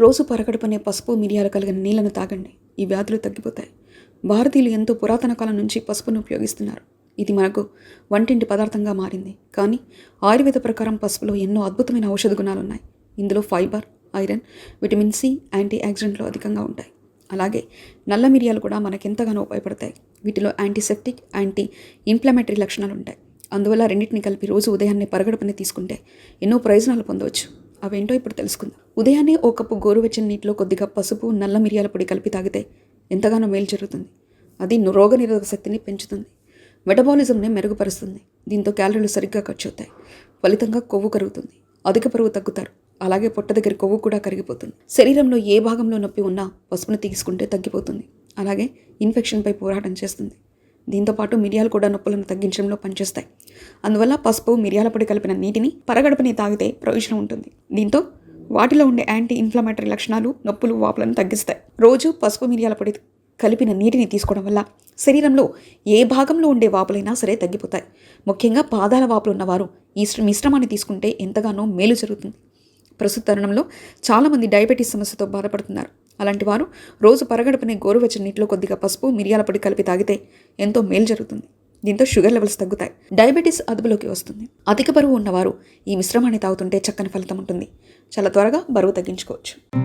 రోజు పరగడుపునే పసుపు మిరియాలు కలిగిన నీళ్ళను తాగండి. ఈ వ్యాధులు తగ్గిపోతాయి. భారతీయులు ఎంతో పురాతన కాలం నుంచి పసుపును ఉపయోగిస్తున్నారు. ఇది మనకు వంటింటి పదార్థంగా మారింది. కానీ ఆయుర్వేద ప్రకారం పసుపులో ఎన్నో అద్భుతమైన ఔషధ గుణాలు ఉన్నాయి ఇందులో fibre iron vitamin C anti ఆక్సిడెంట్లు అధికంగా ఉంటాయి. అలాగే నల్ల మిరియాలు కూడా మనకెంతగానో ఉపయోగపడతాయి. వీటిలో యాంటీసెప్టిక్ యాంటీ ఇన్ఫ్లమేటరీ లక్షణాలు ఉంటాయి అందువల్ల రెండింటిని కలిపి రోజు ఉదయాన్నే పరగడుపునే తీసుకుంటే ఎన్నో ప్రయోజనాలు పొందవచ్చు. అవేంటో ఇప్పుడు తెలుసుకుందాం. ఉదయాన్నే ఓ కప్పు గోరువెచ్చని నీటిలో కొద్దిగా పసుపు నల్ల మిరియాల పొడి కలిపి తాగితే ఎంతగానో మేలు జరుగుతుంది. అది రోగ రోగనిరోధక శక్తిని పెంచుతుంది. మెటబాలిజంని మెరుగుపరుస్తుంది. దీంతో క్యాలరీలు సరిగ్గా ఖర్చు అవుతాయి. ఫలితంగా కొవ్వు కరుగుతుంది. అధిక బరువు తగ్గుతారు. అలాగే పొట్ట దగ్గర కొవ్వు కూడా కరిగిపోతుంది. శరీరంలో ఏ భాగంలో నొప్పి ఉన్నా పసుపును తీసుకుంటే తగ్గిపోతుంది. అలాగే ఇన్ఫెక్షన్పై పోరాటం చేస్తుంది. దీంతో పాటు మిరియాలు కూడా నొప్పులను తగ్గించడంలో పనిచేస్తాయి. అందువల్ల పసుపు మిరియాల పొడి కలిపిన నీటిని పరగడపని తాగితే ప్రయోజనం ఉంటుంది. దీంతో వాటిలో ఉండే యాంటీ ఇన్ఫ్లమేటరీ లక్షణాలు నొప్పులు వాపులను తగ్గిస్తాయి. రోజు పసుపు మిరియాల పొడి కలిపిన నీటిని తీసుకోవడం వల్ల శరీరంలో ఏ భాగంలో ఉండే వాపులైనా సరే తగ్గిపోతాయి. ముఖ్యంగా పాదాల వాపులు ఉన్నవారు ఈ మిశ్రమాన్ని తీసుకుంటే ఎంతగానో మేలు జరుగుతుంది. ప్రస్తుత తరుణంలో చాలామంది డయాబెటీస్ సమస్యతో బాధపడుతున్నారు. అలాంటి వారు రోజు పరగడుపునే గోరువెచ్చని నీటిలో కొద్దిగా పసుపు మిరియాల పొడి కలిపి తాగితే ఎంతో మేలు జరుగుతుంది. దీంతో షుగర్ లెవెల్స్ తగ్గుతాయి. డయాబెటీస్ అదుపులోకి వస్తుంది. అధిక బరువు ఉన్నవారు ఈ మిశ్రమాన్ని తాగుతుంటే చక్కని ఫలితం ఉంటుంది. చాలా త్వరగా బరువు తగ్గించుకోవచ్చు.